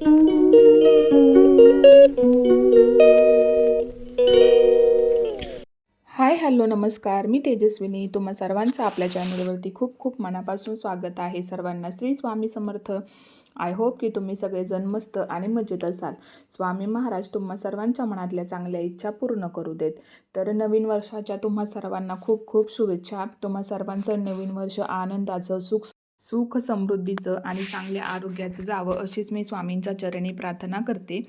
Hi hello नमस्कार. मी तेजस्विनी. तुम्हा सर्वांचं आपल्या चॅनलवरती खूप खूप मनापासून स्वागत आहे. सर्वांना श्री स्वामी समर्थ. आय होप की तुम्ही सगळेजण मस्त आणि मजेत असाल. स्वामी महाराज तुम्हा सर्वांच्या मनातल्या चांगल्या इच्छा पूर्ण करू देत. तर नवीन वर्षाच्या तुम्हा सर्वांना खूप खूप शुभेच्छा. तुम्हा सर्वांचं नवीन वर्ष आनंदाचं सुख सुख समृद्धीचं आणि चांगल्या आरोग्याचं जावं अशीच मी स्वामींच्या चरणी प्रार्थना करते.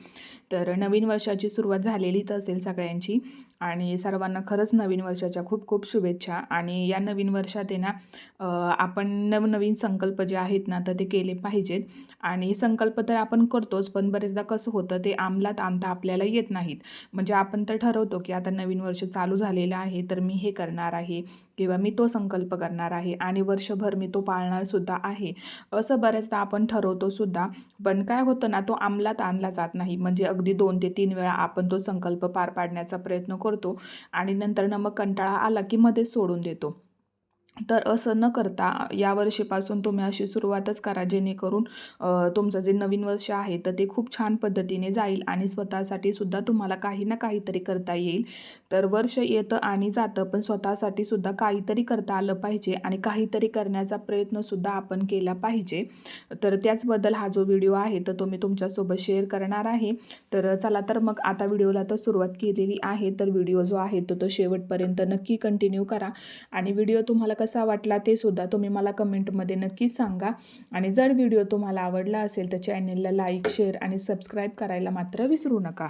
तर नवीन वर्षाची सुरुवात झालेलीच असेल सगळ्यांची. आणि सर्वांना खरंच नवीन वर्षाच्या खूप खूप शुभेच्छा. आणि या नवीन वर्षात आहे ना आपण नवनवीन संकल्प जे आहेत ना तर ते केले पाहिजेत. आणि संकल्प तर आपण करतोच पण बरेचदा कसं होतं ते अंमलात आणता आपल्याला येत नाहीत. म्हणजे आपण तर ठरवतो की आता नवीन वर्ष चालू झालेलं आहे तर मी हे करणार आहे किंवा मी तो संकल्प करणार आहे आणि वर्षभर मी तो पाळणार सुद्धा आहे. असं बऱ्याचदा आपण ठरवतो सुद्धा. पण काय होतं ना तो अंमलात आणला जात नाही. म्हणजे अगदी दोन ते तीन वेळा आपण तो संकल्प पार पाडण्याचा प्रयत्न करतो. करतो आणि नंतर ना मग कंटाळा आला की मध्येच सोडून देतो. तर असं न करता या वर्षीपासून तुम्ही अशी सुरुवातच करा जेणेकरून तुमचं जे नवीन वर्ष आहे तर ते खूप छान पद्धतीने जाईल आणि स्वतःसाठी सुद्धा तुम्हाला काही ना काहीतरी करता येईल. तर वर्ष येतं आणि जातं पण स्वतःसाठी सुद्धा काहीतरी करता आलं पाहिजे आणि काहीतरी करण्याचा प्रयत्नसुद्धा आपण केला पाहिजे. तर त्याचबद्दल हा जो व्हिडिओ आहे तर तो मी तुमच्यासोबत शेअर करणार आहे. तर चला तर मग आता व्हिडिओला तर सुरुवात केलेली आहे तर व्हिडिओ जो आहे तो तो शेवटपर्यंत नक्की कंटिन्यू करा. आणि व्हिडिओ तुम्हाला कसा वाटला ते सुद्धा तुम्ही मला कमेंटमध्ये नक्कीच सांगा. आणि जर व्हिडिओ तुम्हाला आवडला असेल तर चॅनेलला लाईक शेअर आणि सबस्क्राईब करायला मात्र विसरू नका.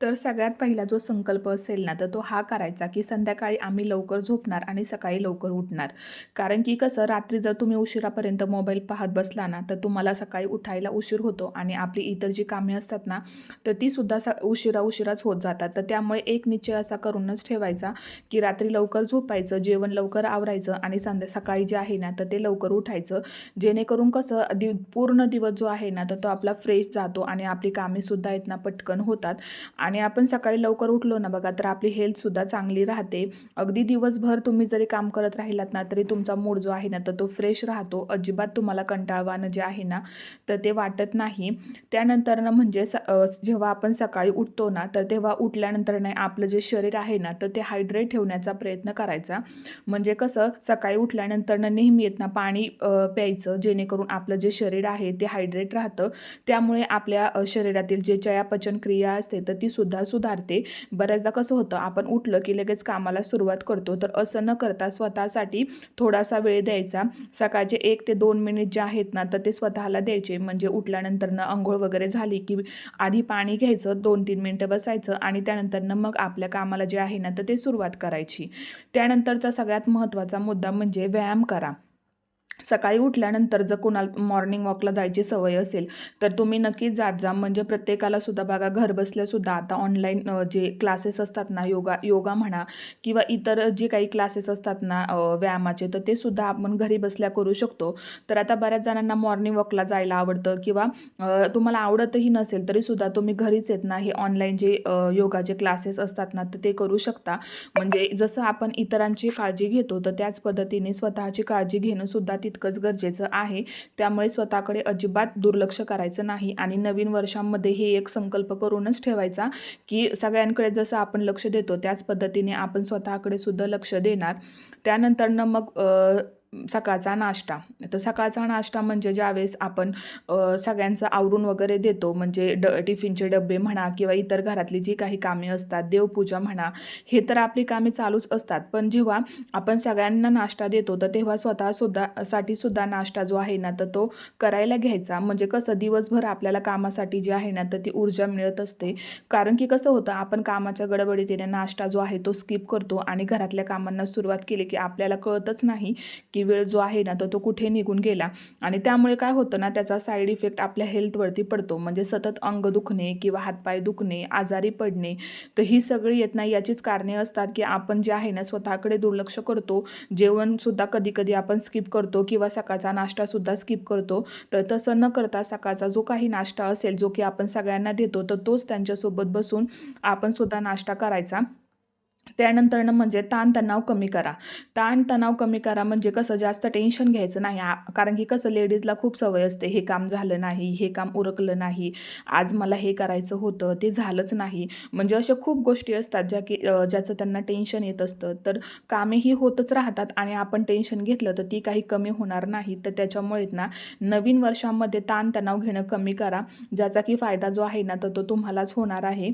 तर सगळ्यात पहिला जो संकल्प असेल ना तर तो हा करायचा की संध्याकाळी आम्ही लवकर झोपणार आणि सकाळी लवकर उठणार. कारण की कसं रात्री जर तुम्ही उशिरापर्यंत मोबाईल पाहत बसला ना तर तुम्हाला सकाळी उठायला उशीर होतो आणि आपली इतर जी कामे असतात ना तर तीसुद्धा स उशिरा उशिराच होत जातात. तर त्यामुळे एक निश्चय असा करूनच ठेवायचा की रात्री लवकर झोपायचं जेवण लवकर आवरायचं आणि संध्या सकाळी जे आहे ना तर ते लवकर उठायचं. जेणेकरून कसं दिव पूर्ण दिवस जो आहे ना तर तो आपला फ्रेश जातो आणि आपली कामेसुद्धा आहेत ना पटकन होतात. आणि आपण सकाळी लवकर उठलो ना बघा तर आपली हेल्थसुद्धा चांगली राहते. अगदी दिवसभर तुम्ही जरी काम करत राहिलात ना तरी तुमचा मूड जो आहे ना तर तो फ्रेश राहतो. अजिबात तुम्हाला कंटाळवाणं जे आहे ना तर ते वाटत नाही. त्यानंतर ना म्हणजे स जेव्हा आपण सकाळी उठतो ना तर तेव्हा उठल्यानंतर नाही आपलं जे शरीर आहे ना तर ते हायड्रेट ठेवण्याचा प्रयत्न करायचा. म्हणजे कसं सकाळी उठल्यानंतर ना नेहमी येत ना पाणी प्यायचं जेणेकरून आपलं जे शरीर आहे ते हायड्रेट राहतं. त्यामुळे आपल्या शरीरातील जे चयापचन क्रिया असते तर ती सुद्धा सुधारते. बऱ्याचदा कसं होतं आपण उठलं की लगेच कामाला सुरुवात करतो. तर असं न करता स्वतःसाठी थोडासा वेळ द्यायचा. सकाळचे एक ते दोन मिनिट जे आहेत ना तर ते स्वतःला द्यायचे. म्हणजे उठल्यानंतरनं आंघोळ वगैरे झाली की आधी पाणी घ्यायचं दोन तीन मिनटं बसायचं आणि त्यानंतरनं मग आपल्या कामाला जे आहे ना तर ते सुरुवात करायची. त्यानंतरचा सगळ्यात महत्त्वाचा मुद्दा म्हणजे व्यायाम करा. सकाळी उठल्यानंतर जर कोणाला मॉर्निंग वॉकला जायची सवय असेल तर तुम्ही नक्कीच जात जा. म्हणजे प्रत्येकाला सुद्धा बघा घर बसल्यासुद्धा आता ऑनलाईन जे क्लासेस असतात ना योगा योगा म्हणा किंवा इतर जे काही क्लासेस असतात ना व्यायामाचे तर ते सुद्धा आपण घरी बसल्या करू शकतो. तर आता बऱ्याच जणांना मॉर्निंग वॉकला जायला आवडतं किंवा तुम्हाला आवडतही नसेल तरीसुद्धा तुम्ही घरीच येत ना हे ऑनलाईन जे योगाचे क्लासेस असतात ना तर ते करू शकता. म्हणजे जसं आपण इतरांची काळजी घेतो तर त्याच पद्धतीने स्वतःची काळजी घेणं सुद्धा तितकंच गरजेचं आहे. त्यामुळे स्वतःकडे अजिबात दुर्लक्ष करायचं नाही आणि नवीन वर्षांमध्ये हे एक संकल्प करूनच ठेवायचा की सगळ्यांकडे जसं आपण लक्ष देतो त्याच पद्धतीने आपण स्वतःकडे सुद्धा लक्ष देणार. त्यानंतरनं मग सकाळचा नाश्ता. तर सकाळचा नाश्ता म्हणजे ज्यावेळेस आपण सगळ्यांचं आवरून वगैरे देतो म्हणजे ड टिफिनचे डबे म्हणा किंवा इतर घरातली जी काही कामे असतात देवपूजा म्हणा हे तर आपली कामे चालूच असतात. पण जेव्हा आपण सगळ्यांना नाश्ता देतो तर तेव्हा स्वतःसुद्धा साठी सुद्धा नाश्ता जो आहे ना तर तो करायला घ्यायचा. म्हणजे कसं दिवसभर आपल्याला कामासाठी जे आहे ना तर ती ऊर्जा मिळत असते. कारण की कसं होतं आपण कामाच्या गडबडीतीने नाश्ता जो आहे तो स्किप करतो आणि घरातल्या कामांना सुरुवात केली की आपल्याला कळतच नाही की वेळ जो आहे ना तर तो कुठे निघून गेला. आणि त्यामुळे काय होतं ना त्याचा साईड इफेक्ट आपल्या हेल्थवरती पडतो. म्हणजे सतत अंग दुखणे किंवा हातपाय दुखणे आजारी पडणे तर ही सगळी येत नाही याचीच कारणे असतात की आपण जे आहे ना स्वतःकडे दुर्लक्ष करतो. जेवणसुद्धा कधी कधी आपण स्किप करतो किंवा सकाळचा नाश्तासुद्धा स्किप करतो. तर तसं न करता सकाळचा जो काही नाश्ता असेल जो की आपण सगळ्यांना देतो तर तोच त्यांच्यासोबत बसून आपण सुद्धा नाश्ता करायचा. त्यानंतरनं म्हणजे ताणतणाव कमी करा. ताणतणाव कमी करा म्हणजे कसं जास्त टेन्शन घ्यायचं नाही. आ कारण की कसं लेडीजला खूप सवय असते हे काम झालं नाही हे काम उरकलं नाही आज मला हे करायचं होतं ते झालंच नाही. म्हणजे अशा खूप गोष्टी असतात ज्या की ज्याचं त्यांना टेन्शन येत असतं. तर कामेही होतच राहतात आणि आपण टेन्शन घेतलं तर ती काही कमी होणार नाही. तर त्याच्यामुळे ना नवीन वर्षामध्ये ताणतणाव घेणं कमी करा. ज्याचा की फायदा जो आहे ना तर तो तुम्हालाच होणार आहे.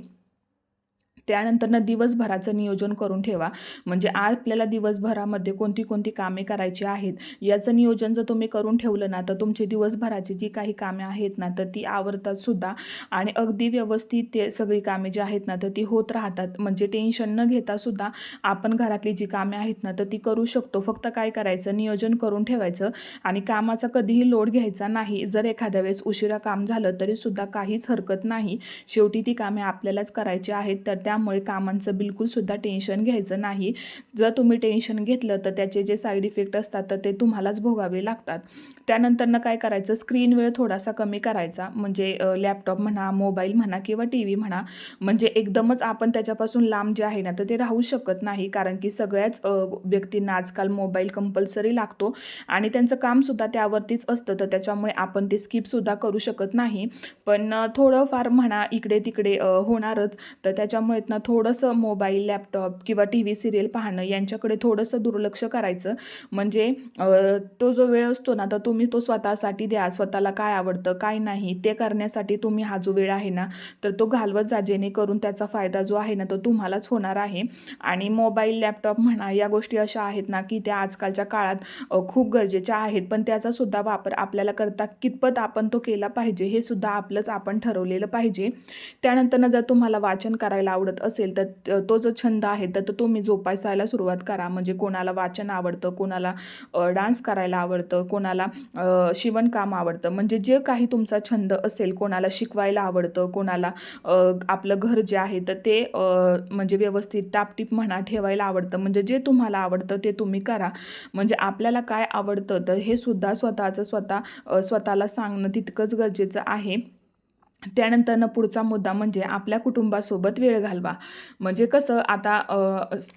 त्यानंतरनं दिवसभराचं नियोजन करून ठेवा. म्हणजे आज आपल्याला दिवसभरामध्ये कोणती कोणती कामे करायची आहेत याचं नियोजन जर तुम्ही करून ठेवलं ना तर तुमची दिवसभराची जी काही कामे आहेत ना तर ती आवडतात सुद्धा. आणि अगदी व्यवस्थित ते सगळी कामे जी आहेत ना तर ती होत राहतात. म्हणजे टेन्शन न घेता सुद्धा आपण घरातली जी कामे आहेत ना तर ती करू शकतो. फक्त काय करायचं नियोजन करून ठेवायचं. आणि कामाचा कधीही लोड घ्यायचा नाही. जर एखाद्या वेळेस उशिरा काम झालं तरी सुद्धा काहीच हरकत नाही. शेवटी ती कामे आपल्यालाच करायची आहेत तर त्या त्यामुळे कामांचं बिलकुलसुद्धा टेन्शन घ्यायचं नाही. जर तुम्ही टेन्शन घेतलं तर त्याचे जे साईड इफेक्ट असतात तर ते तुम्हालाच भोगावे लागतात. त्यानंतरनं काय करायचं? स्क्रीन वेळ थोडासा कमी करायचा. म्हणजे लॅपटॉप म्हणा मोबाईल म्हणा किंवा टी व्ही म्हणा. म्हणजे एकदमच आपण त्याच्यापासून लांब जे आहे ना तर ते राहू शकत नाही. कारण की सगळ्याच व्यक्तींना आजकाल मोबाईल कंपल्सरी लागतो. आणि त्यांचं कामसुद्धा त्यावरतीच असतं. तर त्याच्यामुळे आपण ते स्किपसुद्धा करू शकत नाही. पण थोडंफार म्हणा इकडे तिकडे होणारच. तर त्याच्यामुळे ना थोडंसं मोबाईल लॅपटॉप किंवा टी व्ही सिरियल पाहणं यांच्याकडे थोडंसं दुर्लक्ष करायचं. म्हणजे तो जो वेळ असतो ना तर तुम्ही तो स्वतःसाठी द्या. स्वतःला काय आवडतं काय नाही ते करण्यासाठी तुम्ही हा जो वेळ आहे ना तर तो घालवत जा. जेणेकरून त्याचा फायदा जो आहे ना तो तुम्हालाच होणार आहे. आणि मोबाईल लॅपटॉप म्हणा या गोष्टी अशा आहेत ना की त्या आजकालच्या काळात खूप गरजेच्या आहेत. पण त्याचा सुद्धा वापर आपल्याला करता कितपत आपण तो केला पाहिजे हे सुद्धा आपलंच आपण ठरवलेलं पाहिजे. त्यानंतरनं जर तुम्हाला वाचन करायला आवडत असेल तर तो जो छंद आहे तर तो तुम्ही जोपासायला सुरुवात करा. म्हणजे कोणाला वाचन आवडतं कोणाला डान्स करायला आवडतं कोणाला शिवणकाम आवडतं. म्हणजे जे काही तुमचा छंद असेल कोणाला शिकवायला आवडतं कोणाला आपलं घर जे आहे तर ते म्हणजे व्यवस्थित टापटीप म्हणा ठेवायला आवडतं. म्हणजे जे तुम्हाला आवडतं ते तुम्ही करा. म्हणजे आपल्याला काय आवडतं तर हे सुद्धा स्वतःचं स्वतः स्वतःला सांगणं तितकंच गरजेचं आहे. त्यानंतरनं पुढचा मुद्दा म्हणजे आपल्या कुटुंबासोबत वेळ घालवा. म्हणजे कसं आता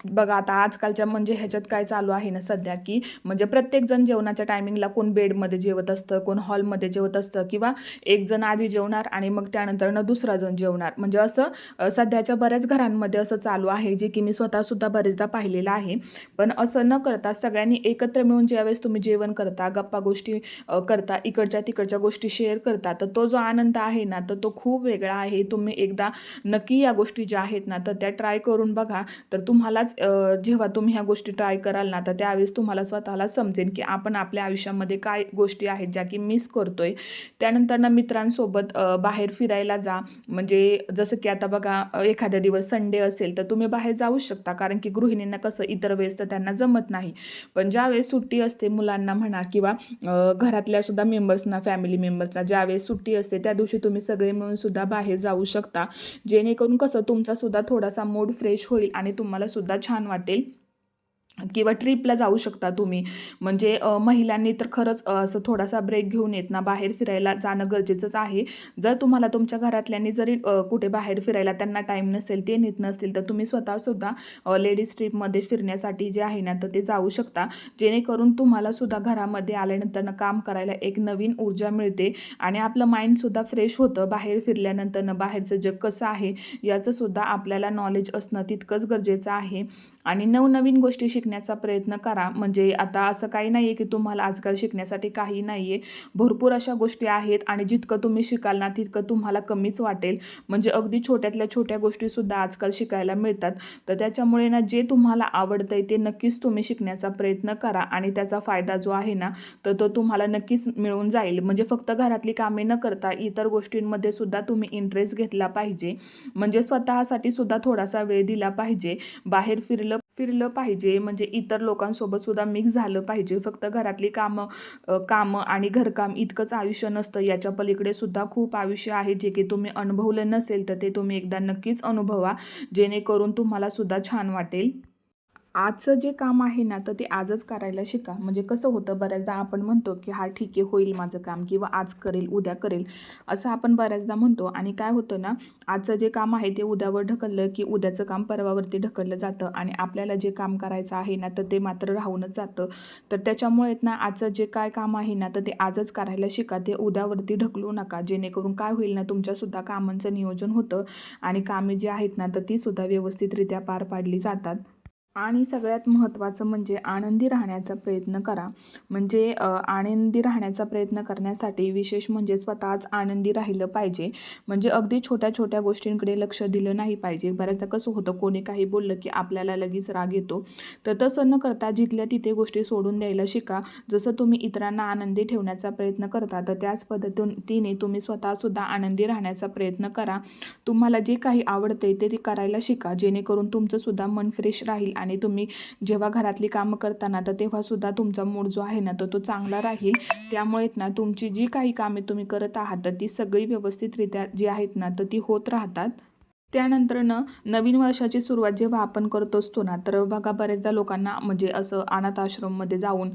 बघा आता आजकालच्या म्हणजे ह्याच्यात काय चालू आहे ना सध्या की म्हणजे प्रत्येकजण जेवणाच्या टायमिंगला कोण बेडमध्ये जेवत असतं कोण हॉलमध्ये जेवत असतं किंवा एक जण आधी जेवणार आणि मग त्यानंतरनं दुसरा जण जेवणार. म्हणजे असं सध्याच्या बऱ्याच घरांमध्ये असं चालू आहे जे की मी स्वतःसुद्धा बरेचदा पाहिलेलं आहे. पण असं न करता सगळ्यांनी एकत्र मिळून ज्यावेळेस तुम्ही जेवण करता गप्पा गोष्टी करता इकडच्या तिकडच्या गोष्टी शेअर करता तर तो जो आनंद आहे ना तर तो खूप वेगळा आहे. तुम्ही एकदा नक्की या गोष्टी ज्या आहेत ना तर त्या ट्राय करून बघा. तर तुम्हालाच जेव्हा तुम्ही ह्या गोष्टी ट्राय कराल ना तर त्यावेळेस तुम्हाला स्वतःला समजेल की आपण आपल्या आयुष्यामध्ये काय गोष्टी आहेत ज्या की मिस करतोय. त्यानंतर ना मित्रांसोबत बाहेर फिरायला जा. म्हणजे जसं की आता बघा एखाद्या दिवस संडे असेल तर तुम्ही बाहेर जाऊ शकता. कारण की गृहिणींना कसं इतर वेळेस तर त्यांना जमत नाही. पण ज्यावेळेस सुट्टी असते मुलांना म्हणा किंवा घरातल्या सुद्धा मेंबर्सना फॅमिली मेंबर्सना ज्यावेळेस सुट्टी असते त्या दिवशी तुम्ही सगळे मिळून सुद्धा बाहेर जाऊ शकता. जेणेकरून कसं तुमचा सुद्धा थोडासा मूड फ्रेश होईल आणि तुम्हाला सुद्धा छान वाटेल. किंवा ट्रिपला जाऊ शकता तुम्ही. म्हणजे महिलांनी तर खरंच असं थोडासा ब्रेक घेऊन येत ना बाहेर फिरायला जाणं गरजेचंच आहे. जर तुम्हाला तुमच्या घरातल्यांनी जरी कुठे बाहेर फिरायला त्यांना टाईम नसेल ते नेत नसतील तर तुम्ही स्वतःसुद्धा लेडीज ट्रिपमध्ये फिरण्यासाठी जे आहे ना तर ते जाऊ शकता. जेणेकरून तुम्हालासुद्धा घरामध्ये आल्यानंतर काम करायला एक नवीन ऊर्जा मिळते आणि आपलं माइंडसुद्धा फ्रेश होतं. बाहेर फिरल्यानंतरनं बाहेरचं जग कसं आहे याचंसुद्धा आपल्याला नॉलेज असणं तितकंच गरजेचं आहे. आणि नवनवीन गोष्टी शिक शिकण्याचा प्रयत्न करा. म्हणजे आता असं काही नाही आहे की तुम्हाला आजकाल शिकण्यासाठी काही नाही आहे भरपूर अशा गोष्टी आहेत आणि जितकं तुम्ही शिकाल ना तितकं तुम्हाला कमीच वाटेल. म्हणजे अगदी छोट्यातल्या छोट्या गोष्टीसुद्धा आजकाल शिकायला मिळतात. तर त्याच्यामुळे ना जे तुम्हाला आवडतं आहे ते नक्कीच तुम्ही शिकण्याचा प्रयत्न करा आणि त्याचा फायदा जो आहे ना तर तो तुम्हाला नक्कीच मिळून जाईल. म्हणजे फक्त घरातली कामे न करता इतर गोष्टींमध्ये सुद्धा तुम्ही इंटरेस्ट घेतला पाहिजे. म्हणजे स्वतःसाठी सुद्धा थोडासा वेळ दिला पाहिजे. बाहेर फिरलं फिरलं पाहिजे म्हणजे इतर लोकांसोबत सुद्धा मिक्स झालं पाहिजे. फक्त घरातली कामं कामं आणि घरकाम इतकंच आयुष्य नसतं. याच्या पलीकडे सुद्धा खूप आयुष्य आहे जे की तुम्ही अनुभवलं नसेल तर ते तुम्ही एकदा नक्कीच अनुभवा. जेणेकरून तुम्हाला सुद्धा छान वाटेल. आजचं जे काम आहे ना तर ते आजच करायला शिका. म्हणजे कसं होतं बऱ्याचदा आपण म्हणतो की हा ठीक आहे होईल माझं काम किंवा आज करेल उद्या करेल. असं आपण बऱ्याचदा म्हणतो. आणि काय होतं ना आजचं जे काम आहे ते उद्यावर ढकललं की उद्याचं काम परवावरती ढकललं जातं. आणि आपल्याला जे काम करायचं आहे ना तर ते मात्र राहूनच जातं. तर त्याच्यामुळे ना आजचं जे काय काम आहे ना तर ते आजच करायला शिका. ते उद्यावरती ढकलू नका. जेणेकरून काय होईल ना तुमच्यासुद्धा कामांचं नियोजन होतं. आणि कामे जी आहेत ना तर तीसुद्धा व्यवस्थितरित्या पार पाडली जातात. आणि सगळ्यात महत्त्वाचं म्हणजे आनंदी राहण्याचा प्रयत्न करा. म्हणजे आनंदी राहण्याचा प्रयत्न करण्यासाठी विशेष म्हणजे स्वतःच आनंदी राहिलं पाहिजे. म्हणजे अगदी छोट्या छोट्या गोष्टींकडे लक्ष दिलं नाही पाहिजे. बऱ्याचदा कसं होतं कोणी काही बोललं की आपल्याला लगेच राग येतो. तर तसं न करता जिथल्या तिथे गोष्टी सोडून द्यायला शिका. जसं तुम्ही इतरांना आनंदी ठेवण्याचा प्रयत्न करता तर त्याच पद्धतीने तुम्ही स्वतःसुद्धा आनंदी राहण्याचा प्रयत्न करा. तुम्हाला जे काही आवडते ते ते करायला शिका. जेणेकरून तुमचंसुद्धा मन फ्रेश राहील आणि आणि तुम्ही जेव्हा घरातली कामं करताना तर तेव्हासुद्धा तुमचा मूड जो आहे ना तर तो चांगला राहील. त्यामुळे ना तुमची जी काही कामे तुम्ही करत आहात तर ती सगळी व्यवस्थितरित्या जी आहेत ना तर ती होत राहतात. त्यानंतरनं नवीन वर्षाची सुरुवात जेव्हा आपण करत असतो ना तर बघा बऱ्याचदा लोकांना म्हणजे असं अनाथ आश्रममध्ये जाऊन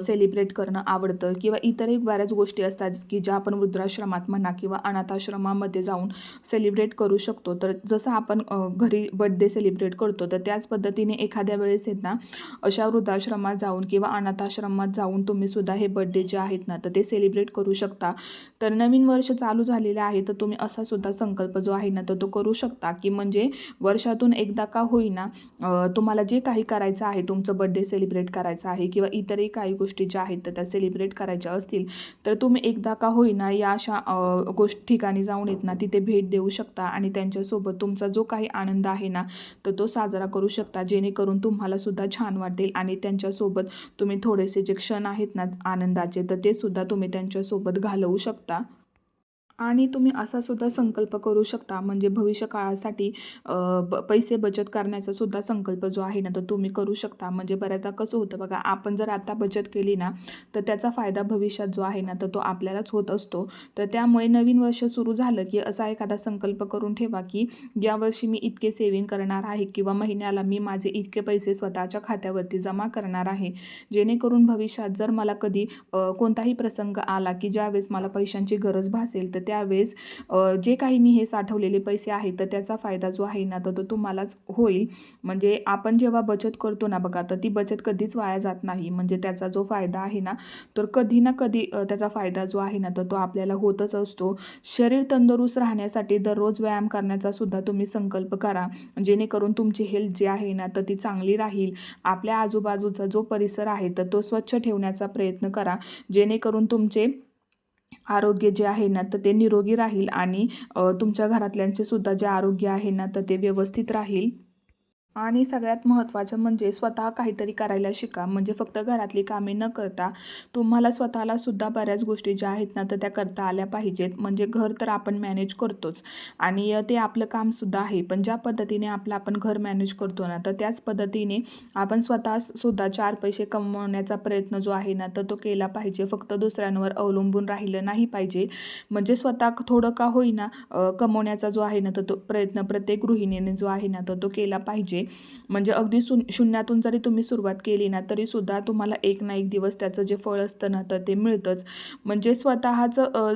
सेलिब्रेट करणं आवडतं किंवा इतरही बऱ्याच गोष्टी असतात की ज्या आपण वृद्धाश्रमात म्हणा किंवा अनाथ आश्रमामध्ये जाऊन सेलिब्रेट करू शकतो. तर जसं आपण घरी बड्डे सेलिब्रेट करतो तर त्याच पद्धतीने एखाद्या वेळेस आहेत ना अशा वृद्धाश्रमात जाऊन किंवा अनाथ आश्रमात जाऊन तुम्ही सुद्धा हे बड्डे जे आहेत ना तर ते सेलिब्रेट करू शकता. तर नवीन वर्ष चालू झालेलं आहे तर तुम्ही असा सुद्धा संकल्प जो आहे ना तर तो करू शकता. की म्हणजे वर्षातून एकदा का होईना तुम्हाला जे काही करायचं आहे तुमचं बड्डे सेलिब्रेट करायचं आहे किंवा इतरही काही गोष्टी ज्या आहेत तर त्या सेलिब्रेट करायच्या असतील तर तुम्ही एकदा का होईना या अशा गोष्ट ठिकाणी जाऊन येत ना तिथे भेट देऊ शकता आणि त्यांच्यासोबत तुमचा जो काही आनंद आहे ना तर तो साजरा करू शकता जेणेकरून तुम्हाला सुद्धा छान वाटेल आणि त्यांच्यासोबत तुम्ही थोडेसे जे क्षण आहेत ना आनंदाचे तर ते सुद्धा तुम्ही त्यांच्यासोबत घालवू शकता. आणि तुम्ही असा सुद्धा संकल्प करू शकता. म्हणजे भविष्य काळासाठी ब पैसे बचत करण्याचा सुद्धा संकल्प जो आहे ना तो तुम्ही करू शकता. म्हणजे बऱ्याचदा कसं होतं बघा आपण जर आता बचत केली ना तर त्याचा फायदा भविष्यात जो आहे ना तर तो आपल्यालाच होत असतो. तर त्यामुळे नवीन वर्ष सुरू झालं की असा एखादा संकल्प करून ठेवा की यावर्षी मी इतके सेविंग करणार आहे किंवा महिन्याला मी माझे इतके पैसे स्वतःच्या खात्यावरती जमा करणार आहे. जेणेकरून भविष्यात जर मला कधी कोणताही प्रसंग आला की ज्यावेळेस मला पैशांची गरज भासेल तर त्यावेळेस जे काही मी हे साठवलेले पैसे आहेत तर त्याचा फायदा जो आहे ना तर तो तुम्हालाच होईल. म्हणजे आपण जेव्हा बचत करतो ना बघा तर ती बचत कधीच वाया जात नाही. म्हणजे त्याचा जो फायदा आहे ना तर कधी ना कधी त्याचा फायदा जो आहे ना तर तो आपल्याला होतच असतो. शरीर तंदुरुस्त राहण्यासाठी दररोज व्यायाम करण्याचा सुद्धा तुम्ही संकल्प करा. जेणेकरून तुमची हेल्थ जी आहे ना तर ती चांगली राहील. आपल्या आजूबाजूचा जो परिसर आहे तर तो स्वच्छ ठेवण्याचा प्रयत्न करा. जेणेकरून तुमचे आरोग्य जे आहे ना तर ते निरोगी राहील आणि तुमच्या घरातल्यांचे सुद्धा जे आरोग्य आहे ना तर ते व्यवस्थित राहील. आणि सगळ्यात महत्त्वाचं म्हणजे स्वतः काहीतरी करायला शिका. म्हणजे फक्त घरातली कामे न करता तुम्हाला स्वतःला सुद्धा बऱ्याच गोष्टी ज्या आहेत ना तर त्या करता आल्या पाहिजेत. म्हणजे घर तर आपण मॅनेज करतोच आणि ते आपलं कामसुद्धा आहे. पण ज्या पद्धतीने आपलं आपण घर मॅनेज करतो ना तर त्याच पद्धतीने आपण स्वतः सुद्धा चार पैसे कमवण्याचा प्रयत्न जो आहे ना तर तो केला पाहिजे. फक्त दुसऱ्यांवर अवलंबून राहिलं नाही पाहिजे. म्हणजे स्वतः थोडं का होईना कमवण्याचा जो आहे ना तर तो प्रयत्न प्रत्येक गृहिणीने जो आहे ना तर तो केला पाहिजे. म्हणजे अगदी शून शून्यातून जरी तुम्ही सुरुवात केली ना तरीसुद्धा तुम्हाला एक ना एक दिवस त्याचं जे फळ असतं ना तर ते मिळतंच. म्हणजे स्वतःचं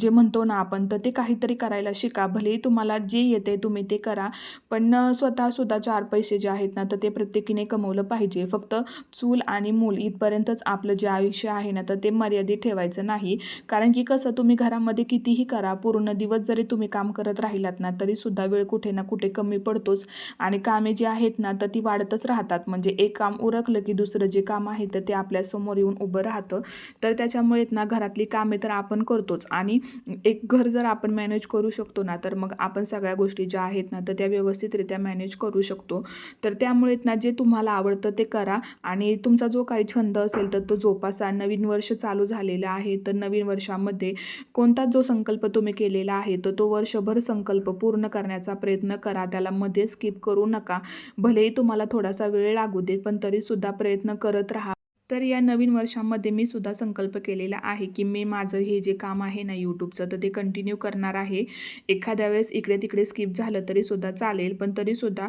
जे म्हणतो ना आपण तर ते काहीतरी करायला शिका. भलेही तुम्हाला जे येते तुम्ही ते करा. पण स्वतःसुद्धा चार पैसे जे आहेत ना तर ते प्रत्येकीने कमवलं पाहिजे. फक्त चूल आणि मूल इथपर्यंतच आपलं जे आयुष्य आहे ना तर ते मर्यादित ठेवायचं नाही. कारण की कसं तुम्ही घरामध्ये कितीही करा पूर्ण दिवस जरी तुम्ही काम करत राहिलात ना तरीसुद्धा वेळ कुठे ना कुठे कमी पडतोच. आणि कामे जी आहेत ना तर ती वाढतच राहतात. म्हणजे एक काम उरकलं की दुसरं जे काम आहे तर ते आपल्यासमोर येऊन उभं राहतं. तर त्याच्यामुळे ना घरातली कामे तर आपण करतोच. आणि एक घर जर आपण मॅनेज करू शकतो ना तर मग आपण सगळ्या गोष्टी ज्या आहेत ना तर त्या व्यवस्थितरित्या मॅनेज करू शकतो. तर त्यामुळे ना जे तुम्हाला आवडतं ते करा. आणि तुमचा जो काही छंद असेल तर तो जोपासा. नवीन वर्ष चालू झालेलं आहे तर नवीन वर्षामध्ये कोणताच जो संकल्प तुम्ही केलेला आहे तर तो वर्षभर संकल्प पूर्ण करण्याचा प्रयत्न करा. त्याला मध्ये स्किप करू नका. भलेही तुम्हाला थोडासा वेळ लागू दे पण तरीसुद्धा प्रयत्न करत राहा. तर या नवीन वर्षामध्ये मी सुद्धा संकल्प केलेला आहे की मी माझं हे जे काम आहे ना यूट्यूबचं तर ते कंटिन्यू करणार आहे. एखाद्या वेळेस इकडे तिकडे स्किप झालं तरीसुद्धा चालेल पण तरीसुद्धा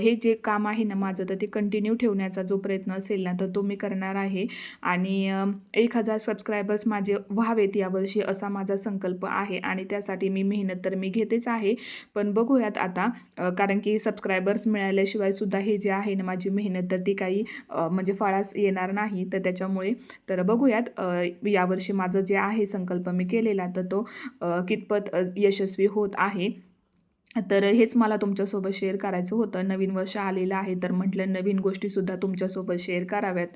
हे जे काम आहे ना माझं तर ते कंटिन्यू ठेवण्याचा जो प्रयत्न असेल ना तर तो मी करणार आहे. आणि एक हजार सबस्क्रायबर्स माझे व्हावेत यावर्षी असा माझा संकल्प आहे आणि त्यासाठी मी मेहनत तर मी घेतेच आहे. पण बघूयात आता कारण की सबस्क्रायबर्स मिळाल्याशिवाय सुद्धा हे जे आहे ना माझी मेहनत तर ती काही म्हणजे फळास येणार नाही. तर त्याच्यामुळे तर बघूयात यावर्षी माझं जे आहे संकल्प मी केलेला तर तो कितपत यशस्वी होत आहे. तर हेच मला तुमच्यासोबत शेअर करायचं होतं. नवीन वर्ष आलेलं आहे तर म्हटलं नवीन गोष्टीसुद्धा तुमच्यासोबत शेअर कराव्यात.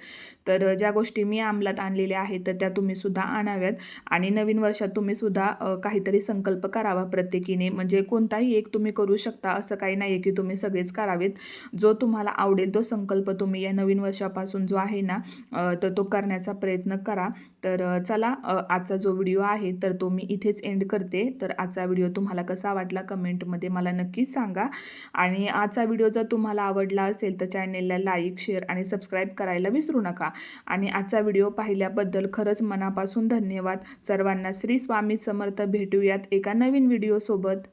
तर ज्या गोष्टी मी अंमलात आणलेल्या आहेत तर त्या तुम्हीसुद्धा आणाव्यात. आणि नवीन वर्षात तुम्हीसुद्धा काहीतरी संकल्प करावा प्रत्येकीने. म्हणजे कोणताही एक तुम्ही करू शकता असं काही नाही आहे की तुम्ही सगळेच करावेत. जो तुम्हाला आवडेल तो संकल्प तुम्ही या नवीन वर्षापासून जो आहे ना तर तो करण्याचा प्रयत्न करा. तर चला आजचा जो व्हिडिओ आहे तर तो मी इथेच एंड करते. तर आजचा व्हिडिओ तुम्हाला कसा वाटला कमेंटमध्ये मला नक्कीच सांगा. आणि आजचा व्हिडिओ जर तुम्हाला आवडला असेल तर चॅनेलला लाईक शेअर आणि सबस्क्राईब करायला विसरू नका. आणि आजचा व्हिडिओ पाहिल्याबद्दल खरंच मनापासून धन्यवाद. सर्वांना श्री स्वामी समर्थ भेटूयात एका नवीन व्हिडिओसोबत.